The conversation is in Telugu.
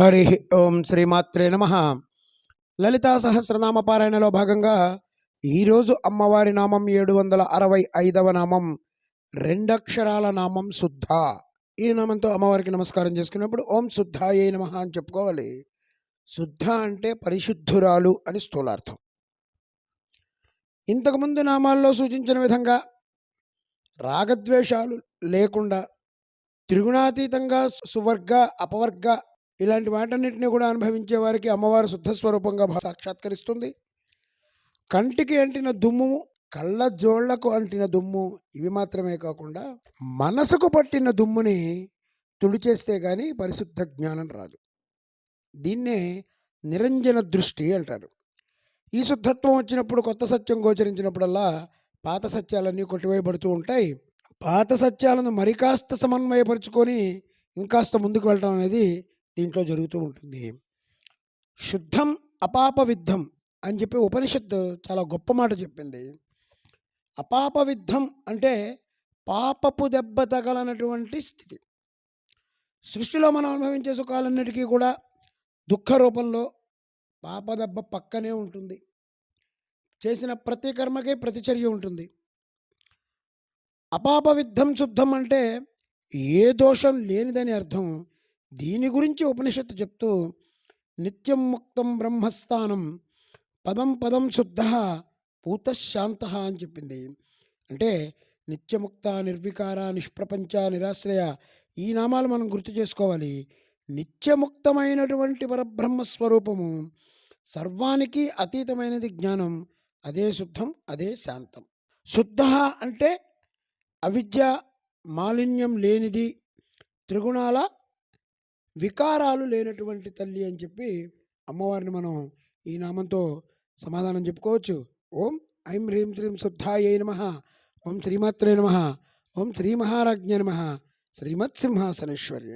హరి ఓం శ్రీమాత్రే నమ. లలితా సహస్రనామ పారాయణలో భాగంగా ఈరోజు అమ్మవారి నామం ఏడు వందల అరవై ఐదవ నామం రెండక్షరాల నామం శుద్ధ. ఈ నామంతో అమ్మవారికి నమస్కారం చేసుకున్నప్పుడు ఓం శుద్ధాయే నమ అని చెప్పుకోవాలి. శుద్ధ అంటే పరిశుద్ధురాలు అని స్థూలార్థం. ఇంతకుముందు నామాల్లో సూచించిన విధంగా రాగద్వేషాలు లేకుండా త్రిగుణాతీతంగా సువర్గ అపవర్గ ఇలాంటి వాటన్నిటిని కూడా అనుభవించే వారికి అమ్మవారు శుద్ధ స్వరూపంగా సాక్షాత్కరిస్తుంది. కంటికి అంటిన దుమ్ము కళ్ళ జోళ్ళకు అంటిన దుమ్ము ఇవి మాత్రమే కాకుండా మనసుకు పట్టిన దుమ్ముని తుడిచేస్తే కానీ పరిశుద్ధ జ్ఞానం రాదు. దీన్నే నిరంజన దృష్టి అంటారు. ఈ శుద్ధత్వం వచ్చినప్పుడు కొత్త సత్యం గోచరించినప్పుడల్లా పాత సత్యాలన్నీ కొట్టివేయబడుతూ ఉంటాయి. పాత సత్యాలను మరికాస్త సమన్వయపరుచుకొని ఇంకాస్త ముందుకు వెళ్ళడం అనేది దీంట్లో జరుగుతూ ఉంటుంది. శుద్ధం అపాప విద్ధం అని చెప్పి ఉపనిషత్తు చాలా గొప్ప మాట చెప్పింది. అపాప విద్ధం అంటే పాపపు దెబ్బ తగలనటువంటి స్థితి. సృష్టిలో మనం అనుభవించే సుఖాలన్నిటికీ కూడా దుఃఖ రూపంలో పాప దెబ్బ పక్కనే ఉంటుంది. చేసిన ప్రతి కర్మకి ప్రతిచర్య ఉంటుంది. అపాప విద్ధం శుద్ధం అంటే ఏ దోషం లేనిదని అర్థం. దీని గురించి ఉపనిషత్తు చెప్తూ నిత్యం ముక్తం బ్రహ్మస్థానం పదం పదం శుద్ధ పూతశాంత అని చెప్పింది. అంటే నిత్యముక్త నిర్వికార నిష్ప్రపంచ నిరాశ్రయ ఈ నామాలు మనం గుర్తు చేసుకోవాలి. నిత్యముక్తమైనటువంటి పరబ్రహ్మస్వరూపము సర్వానికి అతీతమైనది జ్ఞానం అదే శుద్ధం అదే శాంతం. శుద్ధ అంటే అవిద్య మాలిన్యం లేనిది త్రిగుణాల వికారాలు లేనటువంటి తల్లి అని చెప్పి అమ్మవారిని మనం ఈ నామంతో సమాధానం చెప్పుకోవచ్చు. ఓం ఐం హ్రీం శ్రీం శుద్ధాయ నమ. ఓం శ్రీమాత్రే నమ. ఓం శ్రీ మహారాజ్ఞ నమ. శ్రీమత్ సింహాసనేశ్వర్య